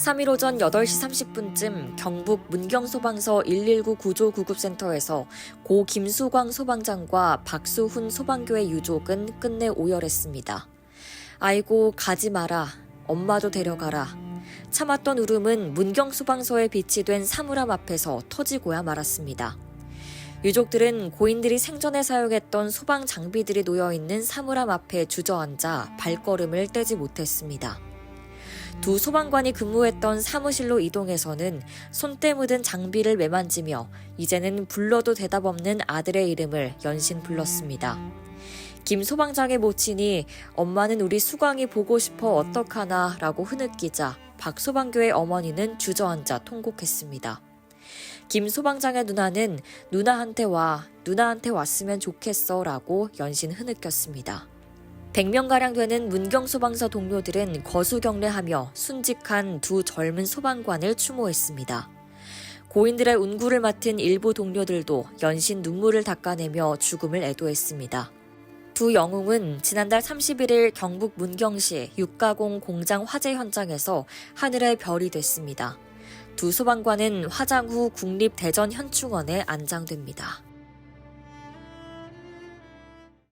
3일 오전 8시 30분쯤 경북 문경소방서 119 구조구급센터에서 고 김수광 소방장과 박수훈 소방교의 유족은 끝내 오열했습니다. 아이고 가지 마라. 엄마도 데려가라. 참았던 울음은 문경소방서에 비치된 사물함 앞에서 터지고야 말았습니다. 유족들은 고인들이 생전에 사용했던 소방 장비들이 놓여 있는 사물함 앞에 주저앉아 발걸음을 떼지 못했습니다. 두 소방관이 근무했던 사무실로 이동해서는 손때 묻은 장비를 매만지며 이제는 불러도 대답 없는 아들의 이름을 연신 불렀습니다. 김 소방장의 모친이 엄마는 우리 수광이 보고 싶어 어떡하나 라고 흐느끼자 박 소방교의 어머니는 주저앉아 통곡했습니다. 김 소방장의 누나는 누나한테 와, 누나한테 왔으면 좋겠어 라고 연신 흐느꼈습니다. 100명가량 되는 문경 소방서 동료들은 거수경례하며 순직한 두 젊은 소방관을 추모했습니다. 고인들의 운구를 맡은 일부 동료들도 연신 눈물을 닦아내며 죽음을 애도했습니다. 두 영웅은 지난달 31일 경북 문경시 육가공 공장 화재 현장에서 하늘의 별이 됐습니다. 두 소방관은 화장 후 국립대전현충원에 안장됩니다.